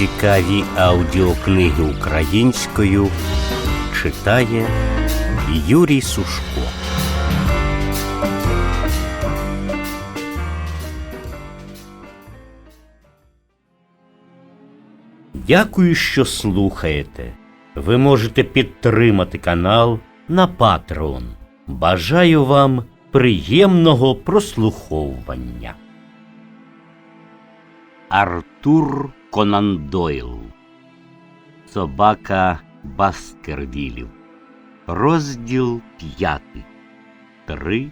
Цікаві аудіокниги українською читає Юрій Сушко. Дякую, що слухаєте. Ви можете підтримати канал на Patreon. Бажаю вам приємного прослуховування. Артур Конан Дойл Собака Баскервілів Розділ п'ятий Три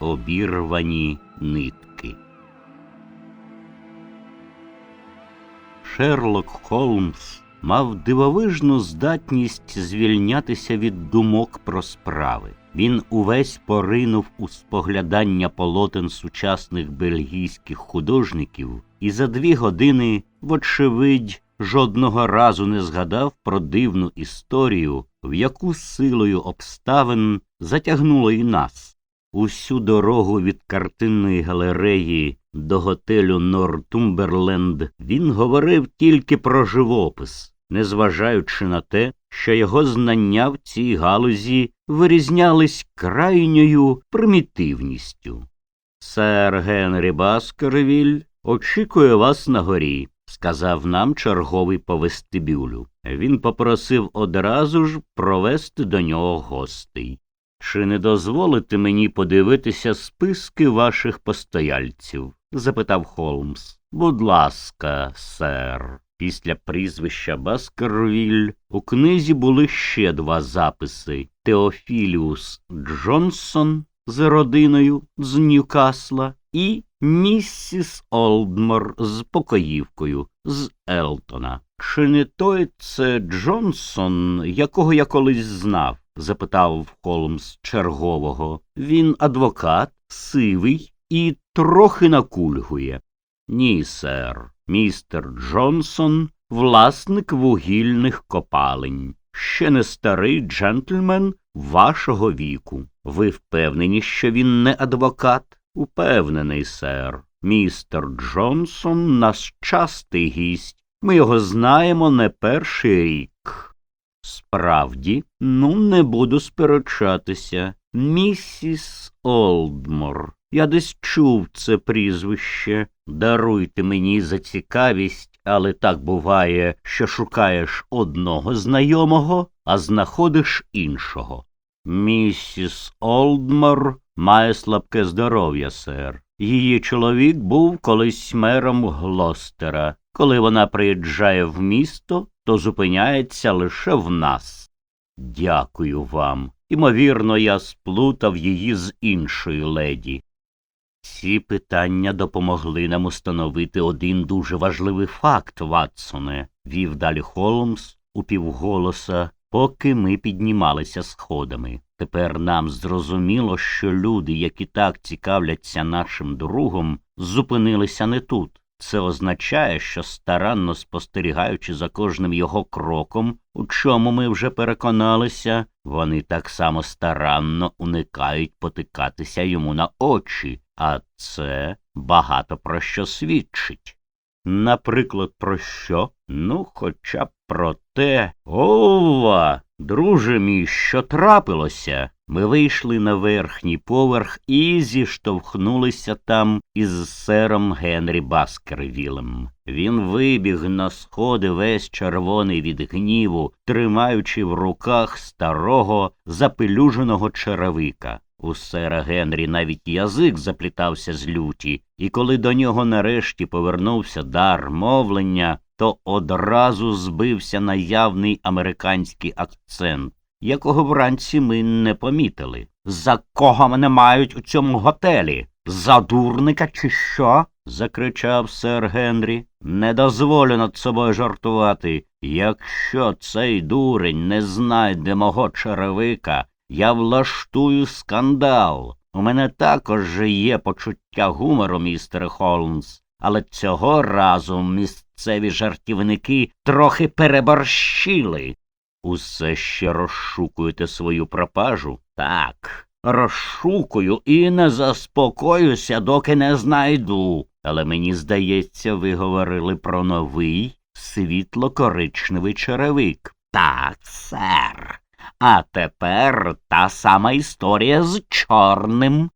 обірвані нитки. Шерлок Холмс мав дивовижну здатність звільнятися від думок про справи. Він увесь поринув у споглядання полотен сучасних бельгійських художників і за дві години, вочевидь, жодного разу не згадав про дивну історію, в яку силою обставин затягнуло і нас. Усю дорогу від картинної галереї до готелю Нортумберленд він говорив тільки про живопис, незважаючи на те, що його знання в цій галузі вирізнялись крайньою примітивністю. Сер Генрі Баскервіль очікує вас на горі, сказав нам черговий по вестибюлю. Він попросив одразу ж провести до нього гостей. Чи не дозволите мені подивитися списки ваших постояльців? запитав Холмс. Будь ласка, сер. Після прізвища Баскервіль у книзі були ще два записи Теофіліус Джонсон з родиною з Ньюкасла і місіс Олдмор з покоївкою з Елтона. Чи не той це Джонсон, якого я колись знав? запитав Холмс чергового. Він адвокат, сивий і трохи накульгує. Ні, сер. Містер Джонсон, власник вугільних копалень, ще не старий джентльмен вашого віку. Ви впевнені, що він не адвокат? Упевнений, сер. Містер Джонсон наш частий гість. Ми його знаємо не перший рік. Справді, ну, не буду сперечатися. Місіс Олдмор. Я десь чув це прізвище. Даруйте мені за цікавість, але так буває, що шукаєш одного знайомого, а знаходиш іншого. Місіс Олдмор має слабке здоров'я, сер. Її чоловік був колись мером Глостера. Коли вона приїжджає в місто, то зупиняється лише в нас. Дякую вам. Імовірно, я сплутав її з іншою леді. Ці питання допомогли нам установити один дуже важливий факт, Ватсоне, вів далі Холмс упівголоса, поки ми піднімалися сходами. Тепер нам зрозуміло, що люди, які так цікавляться нашим другом, зупинилися не тут. Це означає, що старанно спостерігаючи за кожним його кроком, у чому ми вже переконалися, вони так само старанно уникають потикатися йому на очі, а це багато про що свідчить. Наприклад, про що? Ну, хоча б про те. Ова, друже мій, що трапилося? Ми вийшли на верхній поверх і зіштовхнулися там із сером Генрі Баскервілем. Він вибіг на сходи весь червоний від гніву, тримаючи в руках старого запелюженого черевика. У сера Генрі навіть язик заплітався з люті, і коли до нього нарешті повернувся дар мовлення, то одразу збився на явний американський акцент, якого вранці ми не помітили. За кого мене мають у цьому готелі? За дурника чи що? закричав сер Генрі. Не дозволю над собою жартувати. Якщо цей дурень не знайде мого черевика, я влаштую скандал. У мене також є почуття гумору, містере Холмс, але цього разу місцеві жартівники трохи переборщили. Усе ще розшукуєте свою пропажу? Так, розшукую і не заспокоюся, доки не знайду. Але мені здається, ви говорили про новий світло-коричневий черевик. Так, сер. А тепер та сама історія з чорним.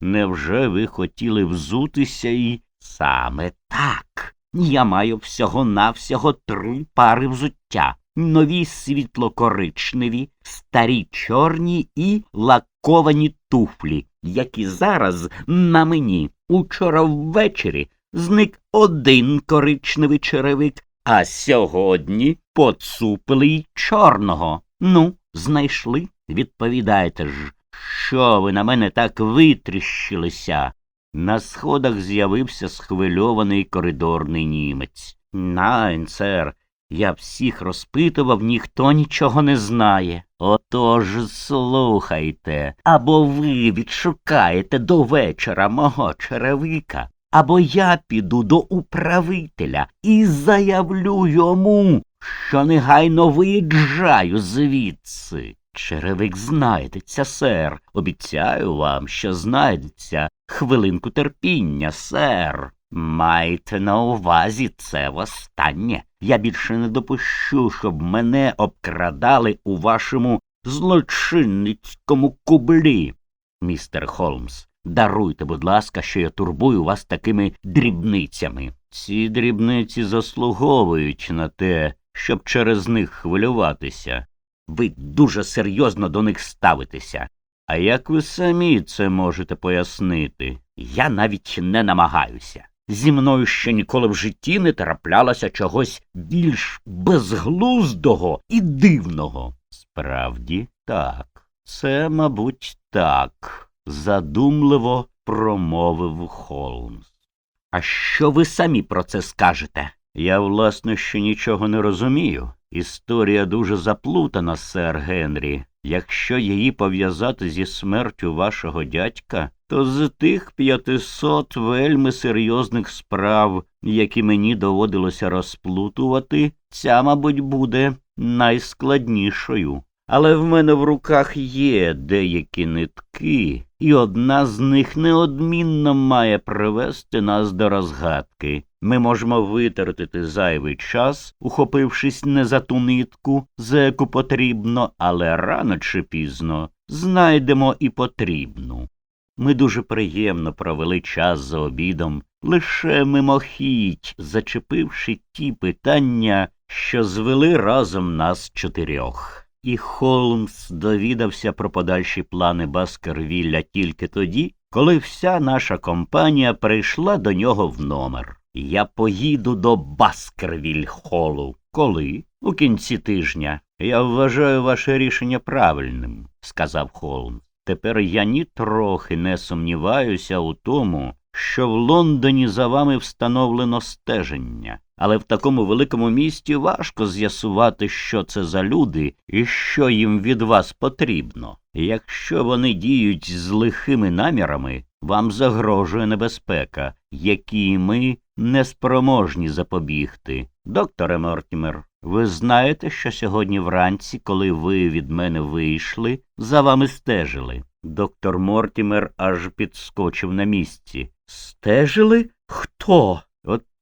Невже ви хотіли взутися і саме так? Я маю всього-навсього три пари взуття. Нові світло-коричневі, старі чорні і лаковані туфлі, які зараз на мені. Учора ввечері зник один коричневий черевик, а сьогодні поцупили й чорного. Ну, знайшли? Відповідайте ж, що ви на мене так витріщилися? На сходах з'явився схвильований коридорний німець. Найн, сер, я всіх розпитував, ніхто нічого не знає. Отож слухайте, або ви відшукаєте до вечора мого черевика, або я піду до управителя і заявлю йому, що негайно виїжджаю звідси. Черевик знайдеться, сер. Обіцяю вам, що знайдеться. Хвилинку терпіння, сер. Майте на увазі це востаннє. Я більше не допущу, щоб мене обкрадали у вашому злочинницькому кублі. Містер Холмс, даруйте, будь ласка, що я турбую вас такими дрібницями. Ці дрібниці заслуговують на те, щоб через них хвилюватися. Ви дуже серйозно до них ставитеся. А як ви самі це можете пояснити? Я навіть не намагаюся. Зі мною ще ніколи в житті не траплялося чогось більш безглуздого і дивного. Справді так, це, мабуть, так, задумливо промовив Холмс. А що ви самі про це скажете? Я, власне, ще нічого не розумію. Історія дуже заплутана, сер Генрі. Якщо її пов'язати зі смертю вашого дядька, то з тих п'ятисот вельми серйозних справ, які мені доводилося розплутувати, ця, мабуть, буде найскладнішою. Але в мене в руках є деякі нитки, і одна з них неодмінно має привести нас до розгадки. Ми можемо витратити зайвий час, ухопившись не за ту нитку, за яку потрібно, але рано чи пізно знайдемо і потрібну. Ми дуже приємно провели час за обідом, лише мимохідь, зачепивши ті питання, що звели разом нас чотирьох. І Холмс довідався про подальші плани Баскервілля тільки тоді, коли вся наша компанія прийшла до нього в номер. Я поїду до Баскервіль-холу. Коли? У кінці тижня. Я вважаю ваше рішення правильним, сказав Холмс. Тепер я нітрохи не сумніваюся у тому, що в Лондоні за вами встановлено стеження, але в такому великому місті важко з'ясувати, що це за люди і що їм від вас потрібно. Якщо вони діють з лихими намірами, вам загрожує небезпека, якій ми неспроможні запобігти. Докторе Мортімер, ви знаєте, що сьогодні вранці, коли ви від мене вийшли, за вами стежили. Доктор Мортімер аж підскочив на місці. Стежили? Хто?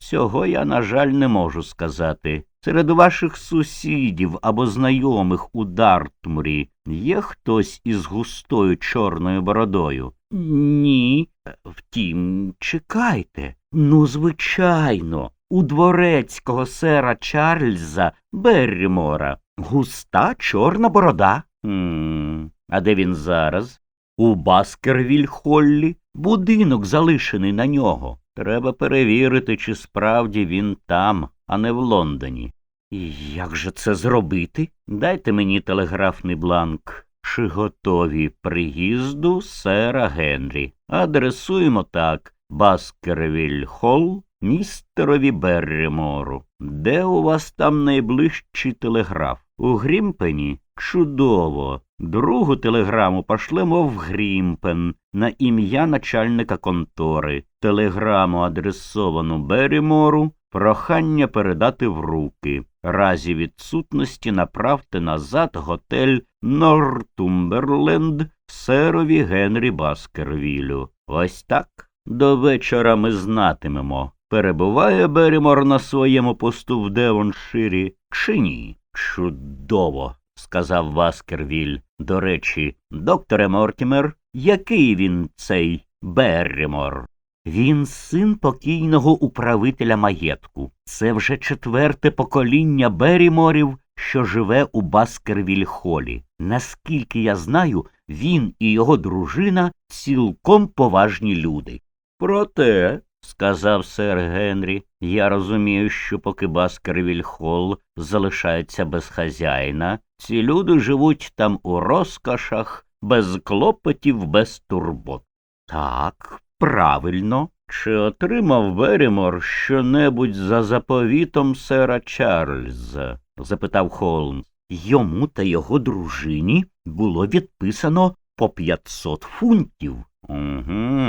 Цього я, на жаль, не можу сказати. Серед ваших сусідів або знайомих у Дартмурі є хтось із густою чорною бородою? Ні. Втім, чекайте. Ну, звичайно, у дворецького сера Чарльза Беррімора густа чорна борода. Хм, а де він зараз? У Баскервіль-Холлі будинок залишений на нього. Треба перевірити, чи справді він там, а не в Лондоні. І як же це зробити? Дайте мені телеграфний бланк. Чи готові приїзду сера Генрі? Адресуємо так Баскервіль Холл містерові Берримору. Де у вас там найближчий телеграф? У Грімпені? Чудово. Другу телеграму пошлемо в Грімпен на ім'я начальника контори. Телеграму адресовану Берімору, прохання передати в руки. Разі відсутності направте назад готель Нортумберленд серові Генрі Баскервілю. Ось так. До вечора ми знатимемо, перебуває Берімор на своєму посту в Девонширі чи ні? Чудово, сказав Баскервіль. До речі, докторе Мортімер, який він цей Беррімор? Він син покійного управителя маєтку. Це вже четверте покоління Беріморів, що живе у Баскервіль-холі. Наскільки я знаю, він і його дружина цілком поважні люди. Проте, сказав сер Генрі, я розумію, що поки Баскервіль Холл залишається без хазяїна, ці люди живуть там у розкошах, без клопотів, без турбот. Так, правильно. Чи отримав Берімор щонебудь за заповітом сера Чарльза? запитав Холмс. Йому та його дружині було відписано по 500 фунтів. Угу.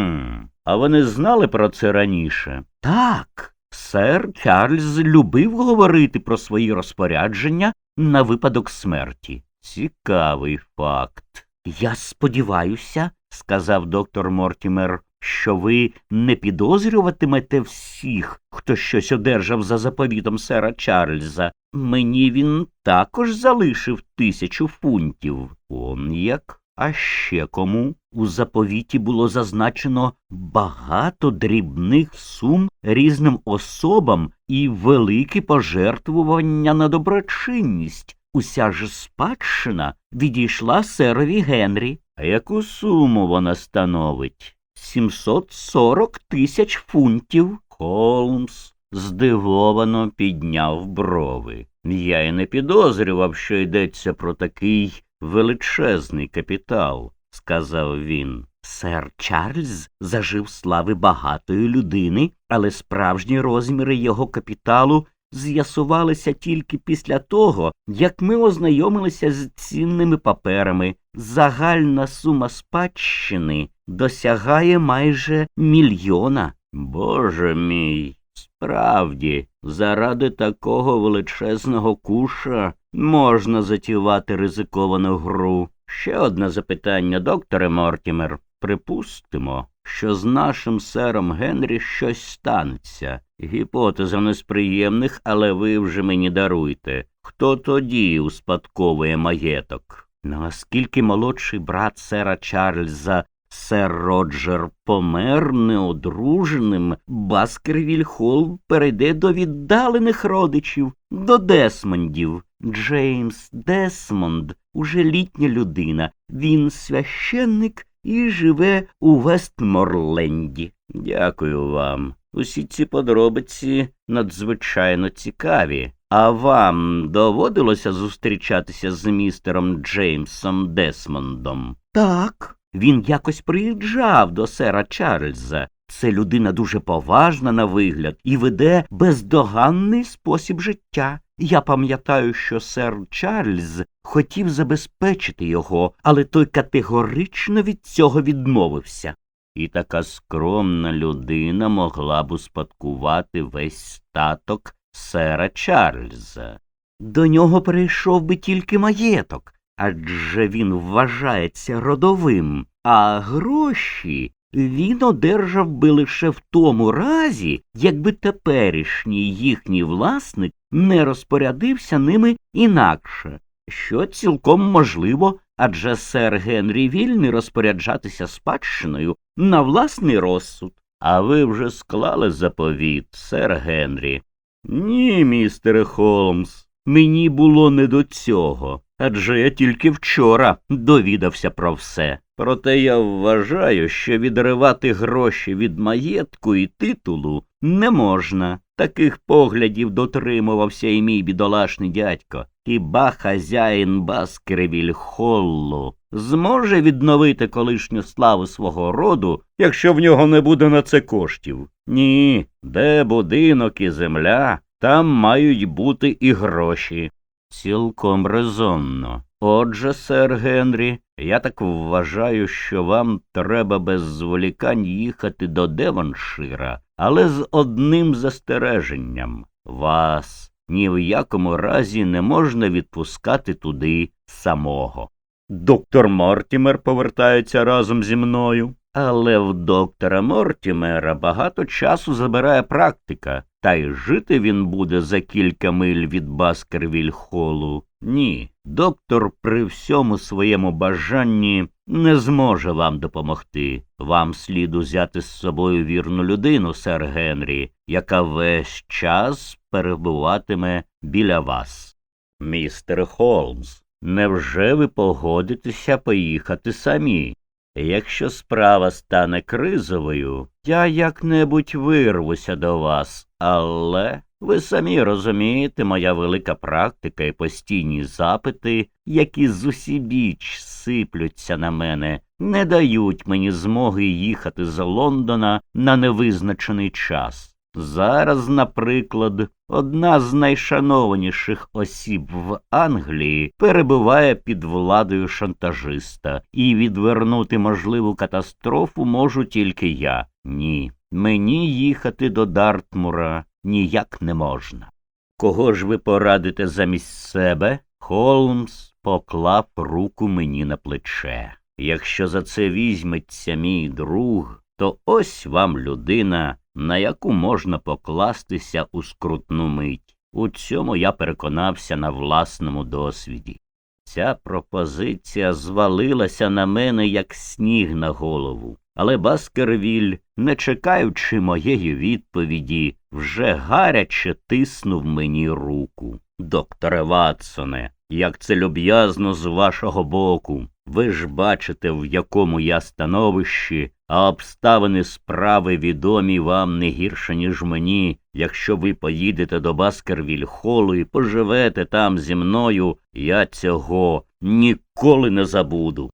А вони знали про це раніше? Так. Сер Чарльз любив говорити про свої розпорядження на випадок смерті. Цікавий факт. Я сподіваюся, сказав доктор Мортімер, що ви не підозрюватимете всіх, хто щось одержав за заповітом сера Чарльза. Мені він також залишив тисячу фунтів. Он як? А ще кому? У заповіті було зазначено багато дрібних сум різним особам і великі пожертвування на доброчинність. Уся ж спадщина відійшла серові Генрі. А яку суму вона становить? 740 тисяч фунтів. Холмс здивовано підняв брови. Я й не підозрював, що йдеться про такий величезний капітал, сказав він. Сер Чарльз зажив слави багатої людини, але справжні розміри його капіталу з'ясувалися тільки після того, як ми ознайомилися з цінними паперами. Загальна сума спадщини досягає майже мільйона. Боже мій, справді, заради такого величезного куша можна затівати ризиковану гру. Ще одне запитання, докторе Мортімер. Припустимо, що з нашим сером Генрі щось станеться. Гіпотеза не з приємних, але ви вже мені даруйте. Хто тоді успадковує маєток? Оскільки молодший брат сера Чарльза, сер Роджер, помер неодруженим, Баскервіль Холл перейде до віддалених родичів, до Десмондів. Джеймс Десмонд уже літня людина. Він священник і живе у Вестморленді. Дякую вам. Усі ці подробиці надзвичайно цікаві. А вам доводилося зустрічатися з містером Джеймсом Десмондом? Так. Він якось приїжджав до сера Чарльза. Це людина дуже поважна на вигляд і веде бездоганний спосіб життя. Я пам'ятаю, що сер Чарльз хотів забезпечити його, але той категорично від цього відмовився. І така скромна людина могла б успадкувати весь статок сера Чарльза. До нього перейшов би тільки маєток, адже він вважається родовим, а гроші він одержав би лише в тому разі, якби теперішній їхній власник не розпорядився ними інакше, що цілком можливо, адже сер Генрі вільний розпоряджатися спадщиною на власний розсуд. А ви вже склали заповіт, сер Генрі? Ні, містере Холмс, мені було не до цього. Адже я тільки вчора довідався про все. Проте я вважаю, що відривати гроші від маєтку і титулу не можна. Таких поглядів дотримувався і мій бідолашний дядько. Хіба хазяїн Баскервіль Холлу зможе відновити колишню славу свого роду, якщо в нього не буде на це коштів? Ні, де будинок і земля, там мають бути і гроші. Цілком резонно. Отже, сер Генрі, я так вважаю, що вам треба без зволікань їхати до Девоншира, але з одним застереженням вас ні в якому разі не можна відпускати туди самого. Доктор Мортімер повертається разом зі мною. Але в доктора Мортімера багато часу забирає практика, та й жити він буде за кілька миль від Баскервіль-холу. Ні, доктор при всьому своєму бажанні не зможе вам допомогти. Вам слід узяти з собою вірну людину, сер Генрі, яка весь час перебуватиме біля вас. Містер Холмс, невже ви погодитеся поїхати самі? Якщо справа стане кризовою, я як-небудь вирвуся до вас, але ви самі розумієте, моя велика практика і постійні запити, які зусібіч сиплються на мене, не дають мені змоги їхати з Лондона на невизначений час. Зараз, наприклад, одна з найшанованіших осіб в Англії перебуває під владою шантажиста, і відвернути можливу катастрофу можу тільки я. Ні, мені їхати до Дартмура ніяк не можна. Кого ж ви порадите замість себе? Холмс поклав руку мені на плече. Якщо за це візьметься мій друг, то ось вам людина, на яку можна покластися у скрутну мить. У цьому я переконався на власному досвіді. Ця пропозиція звалилася на мене, як сніг на голову. Але Баскервіль, не чекаючи моєї відповіді, вже гаряче тиснув мені руку. Докторе Ватсоне, як це люб'язно з вашого боку. Ви ж бачите, в якому я становищі, а обставини справи відомі вам не гірше, ніж мені. Якщо ви поїдете до Баскервіль-холу і поживете там зі мною, я цього ніколи не забуду.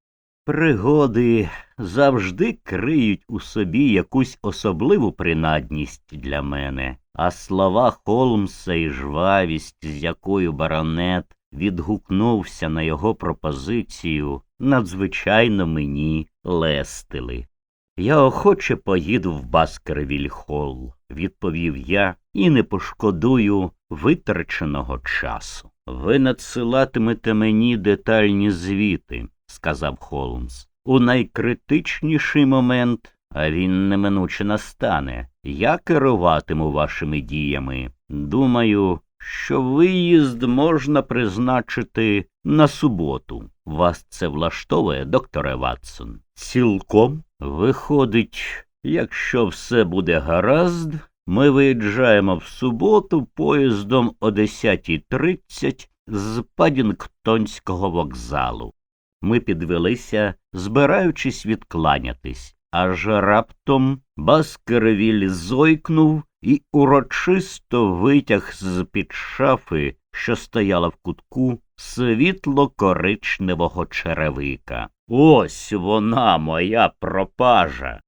Пригоди завжди криють у собі якусь особливу принадність для мене, а слова Холмса і жвавість, з якою баронет відгукнувся на його пропозицію, надзвичайно мені лестили. Я охоче поїду в Баскервіль-холл, відповів я, і не пошкодую витраченого часу. Ви надсилатимете мені детальні звіти, сказав Холмс. У найкритичніший момент, а він неминуче настане, я керуватиму вашими діями. Думаю, що виїзд можна призначити на суботу. Вас це влаштовує, докторе Ватсон? Цілком виходить, якщо все буде гаразд, ми виїжджаємо в суботу поїздом о 10.30 з Падінгтонського вокзалу. Ми підвелися, збираючись відкланятись, аж раптом Баскервіль зойкнув і урочисто витяг з під шафи, що стояла в кутку, світло коричневого черевика. Ось вона, моя пропажа.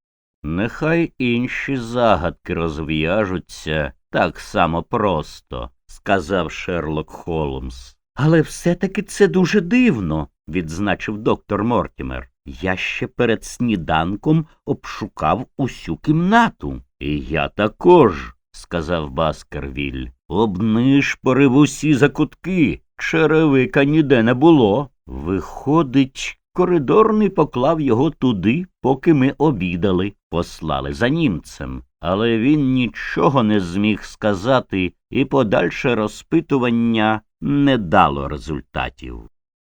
Нехай інші загадки розв'яжуться так само просто, сказав Шерлок Холмс. Але все-таки це дуже дивно, відзначив доктор Мортімер. Я ще перед сніданком обшукав усю кімнату. І я також, сказав Баскервіль. Обнишпорив усі закутки. Черевика ніде не було. Виходить, коридорний поклав його туди, поки ми обідали, послали за німцем. Але він нічого не зміг сказати, і подальше розпитування не дало результатів.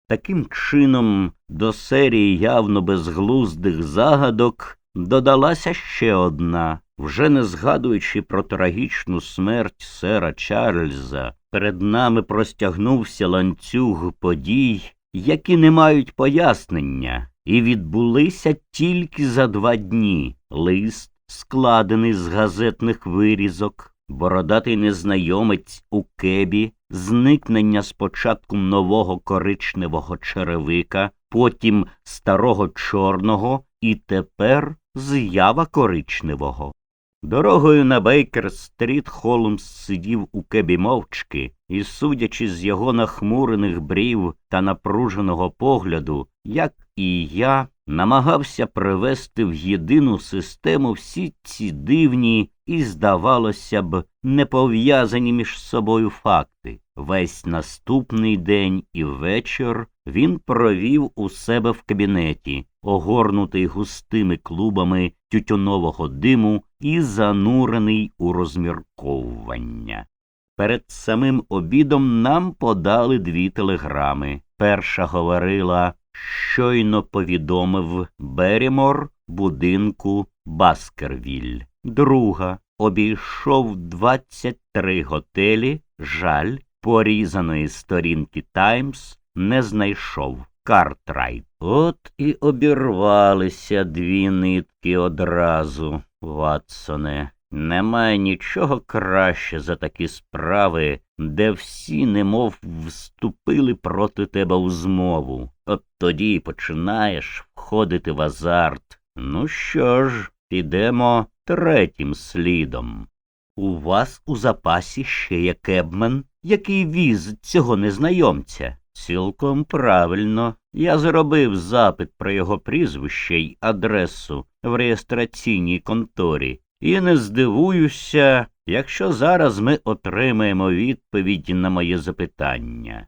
Таким чином, до серії явно безглуздих загадок додалася ще одна, вже не згадуючи про трагічну смерть сера Чарльза, перед нами простягнувся ланцюг подій, які не мають пояснення, і відбулися тільки за два дні. Лист, складений з газетних вирізок, бородатий незнайомець у кебі, зникнення спочатку нового коричневого черевика, потім старого чорного і тепер з'ява коричневого. Дорогою на Бейкер-стріт Холмс сидів у кебі мовчки, і, судячи з його нахмурених брів та напруженого погляду, як і я, намагався привести в єдину систему всі ці дивні і, здавалося б, не пов'язані між собою факти. Весь наступний день і вечір він провів у себе в кабінеті, огорнутий густими клубами тютюнового диму і занурений у розмірковування. Перед самим обідом нам подали дві телеграми. Перша говорила, щойно повідомив Берімор будинку Баскервіль. Друга обійшов 23 готелі, жаль, порізаної сторінки Таймс не знайшов. Картрайт. От і обірвалися дві нитки одразу, Ватсоне. Немає нічого краще за такі справи, де всі немов вступили проти тебе у змову. От тоді починаєш входити в азарт. Ну що ж, підемо третім слідом. У вас у запасі ще є кебмен, який віз цього незнайомця. Цілком правильно. Я зробив запит про його прізвище й адресу в реєстраційній конторі. І не здивуюся, якщо зараз ми отримаємо відповідь на моє запитання.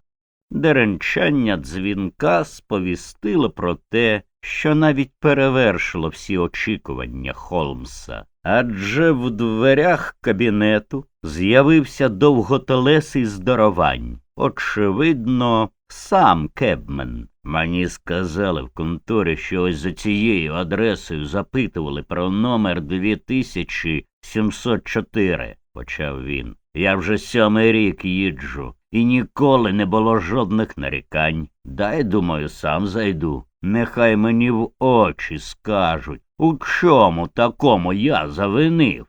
Деренчання дзвінка сповістило про те, що навіть перевершило всі очікування Холмса. Адже в дверях кабінету з'явився довготелесий здоровань. Очевидно, сам Кебмен. Мені сказали в конторі, що ось за цією адресою запитували про номер 2704, почав він. Я вже сьомий рік їджу, і ніколи не було жодних нарікань. Дай, думаю, сам зайду. Нехай мені в очі скажуть, у чому такому я завинив.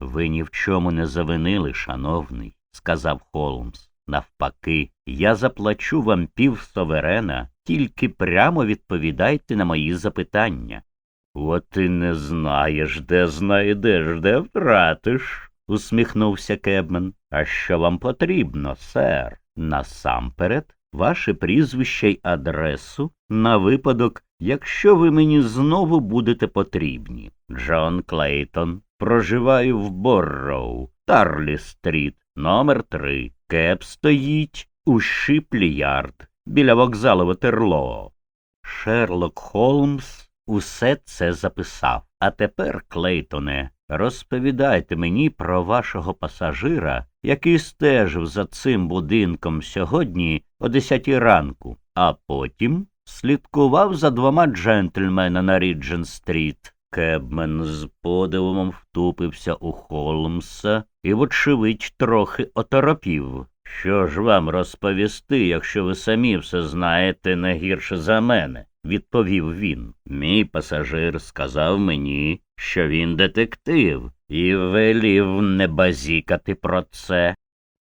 Ви ні в чому не завинили, шановний, сказав Холмс. Навпаки, я заплачу вам пів соверена, тільки прямо відповідайте на мої запитання. От ти не знаєш, де знайдеш, де втратиш, усміхнувся Кебмен. А що вам потрібно, сер? Насамперед, ваше прізвище й адресу на випадок, якщо ви мені знову будете потрібні. Джон Клейтон, проживаю в Борроу, Тарлі Стріт, номер 3. Кеп стоїть у Шиплі-Ярд, біля вокзалу Ватерлоо. Шерлок Холмс усе це записав. А тепер, Клейтоне, розповідайте мені про вашого пасажира, який стежив за цим будинком сьогодні о десятій ранку, а потім слідкував за двома джентльменами на Ріджен-стріт. Кебмен з подивом втупився у Холмса і, вочевидь, трохи оторопів. Що ж вам розповісти, якщо ви самі все знаєте не гірше за мене? відповів він. Мій пасажир сказав мені, що він детектив, і велів не базікати про це.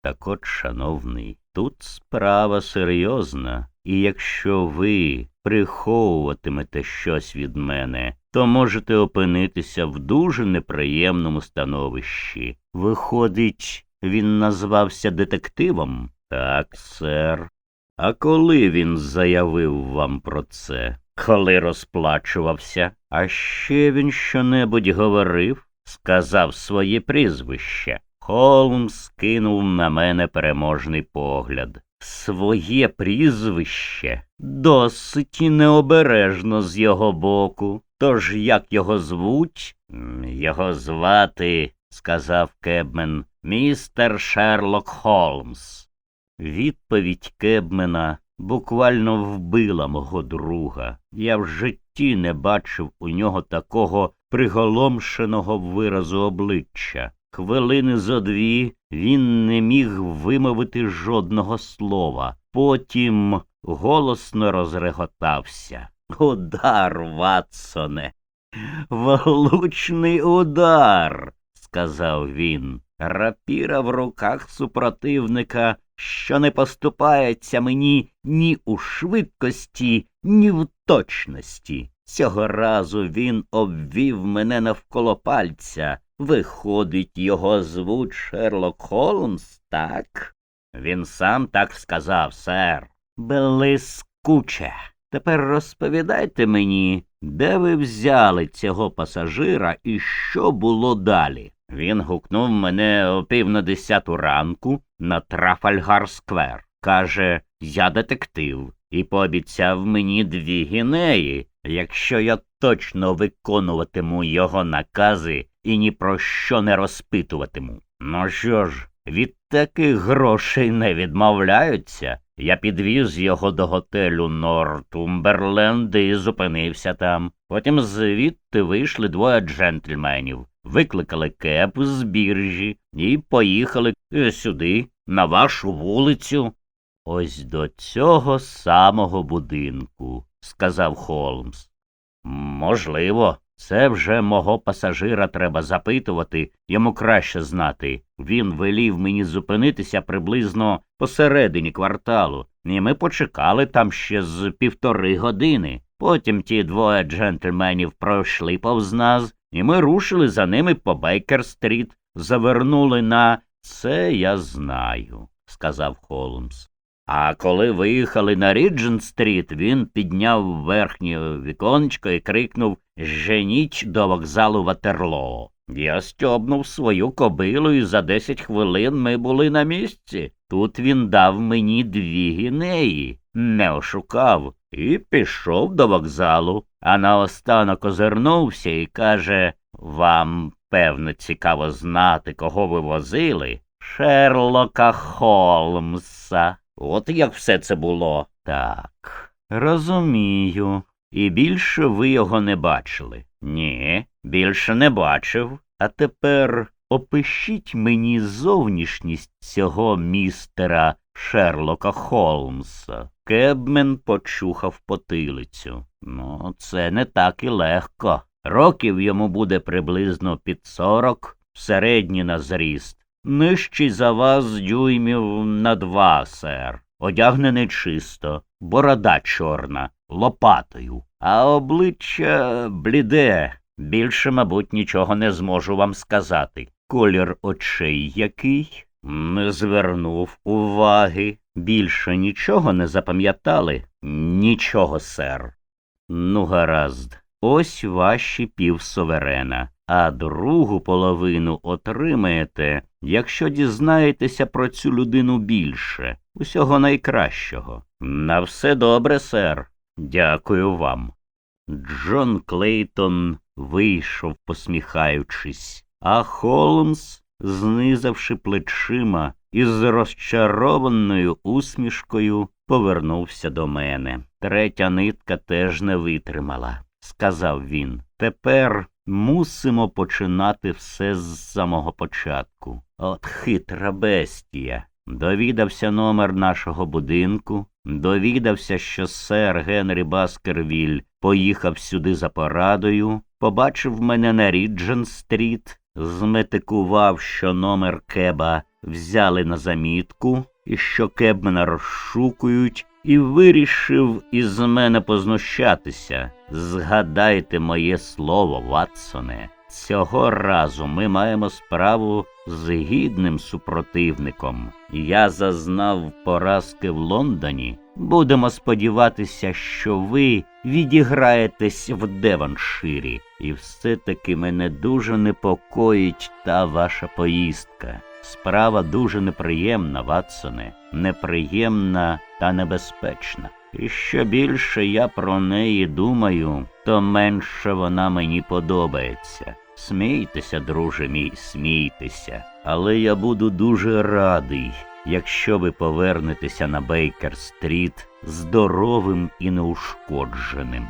Так от, шановний, тут справа серйозна, і якщо ви приховуватимете щось від мене, то можете опинитися в дуже неприємному становищі. Виходить, він назвався детективом? Так, сер. А коли він заявив вам про це? Коли розплачувався? А ще він щонебудь говорив, сказав своє прізвище. Холмс кинув на мене переможний погляд. Своє прізвище досить необережно з його боку. Тож як його звуть? Його звати, сказав Кебмен, містер Шерлок Холмс. Відповідь Кебмена буквально вбила мого друга. Я в житті не бачив у нього такого приголомшеного виразу обличчя. Хвилини зо дві він не міг вимовити жодного слова. Потім голосно розреготався. Удар, Ватсоне, влучний удар, сказав він. Рапіра в руках супротивника, що не поступається мені ні у швидкості, ні в точності. Цього разу він обвів мене навколо пальця. Виходить, його звуть Шерлок Холмс, так? Він сам так сказав, сер. Блискуче. Тепер розповідайте мені, де ви взяли цього пасажира і що було далі? Він гукнув мене о пів на десяту ранку на Трафальгар Сквер. Каже, я детектив. і пообіцяв мені дві гінеї, якщо я точно виконуватиму його накази і ні про що не розпитуватиму. Ну що ж, від таких грошей не відмовляються. Я підвіз його до готелю Нортумберленд і зупинився там. Потім звідти вийшли двоє джентльменів, викликали кеп з біржі і поїхали е, сюди, на вашу вулицю. Ось до цього самого будинку, сказав Холмс. Можливо, це вже мого пасажира треба запитувати, йому краще знати. Він велів мені зупинитися приблизно посередині кварталу, і ми почекали там ще з півтори години. Потім ті двоє джентльменів пройшли повз нас, і ми рушили за ними по Бейкер-стріт, завернули на це я знаю, сказав Холмс. А коли виїхали на Ріджент-стріт, він підняв верхнє віконечко і крикнув Женіть до вокзалу Ватерлоо. Я стьобнув свою кобилу, і за десять хвилин ми були на місці. Тут він дав мені дві гінеї, не ошукав, і пішов до вокзалу, а наостанок озирнувся і каже Вам, певно, цікаво знати, кого ви возили? Шерлока Холмса. От як все це було. Так, розумію. І більше ви його не бачили? Ні, більше не бачив. А тепер опишіть мені зовнішність цього містера Шерлока Холмса. Кебмен почухав потилицю. Ну, це не так і легко. Років йому буде приблизно під сорок, середній на зріст. Нижчий за вас дюймів на два, сер. Одягнений чисто, борода чорна, лопатою, а обличчя бліде. Більше, мабуть, нічого не зможу вам сказати. Колір очей який? Не звернув уваги. Більше нічого не запам'ятали? Нічого, сер. Ну, гаразд. Ось ваші півсоверена, а другу половину отримаєте, якщо дізнаєтеся про цю людину більше. Усього найкращого. На все добре, сер. Дякую вам. Джон Клейтон вийшов, посміхаючись, а Холмс, знизавши плечима і з розчарованою усмішкою, повернувся до мене. Третя нитка теж не витримала, сказав він. Тепер мусимо починати все з самого початку. От хитра бестія. Довідався номер нашого будинку, довідався, що сер Генрі Баскервіль поїхав сюди за порадою, побачив мене на Ріджен-стріт, зметикував, що номер кеба взяли на замітку і що кебмена розшукують, і вирішив із мене познущатися. Згадайте моє слово, Ватсоне. Цього разу ми маємо справу з гідним супротивником. Я зазнав поразки в Лондоні. Будемо сподіватися, що ви відіграєтесь в Деванширі, і все-таки мене дуже непокоїть та ваша поїздка. Справа дуже неприємна, Ватсоне, неприємна та небезпечна. І що більше я про неї думаю, то менше вона мені подобається. Смійтеся, друже мій, смійтеся, але я буду дуже радий, якщо ви повернетеся на Бейкер-стріт здоровим і неушкодженим.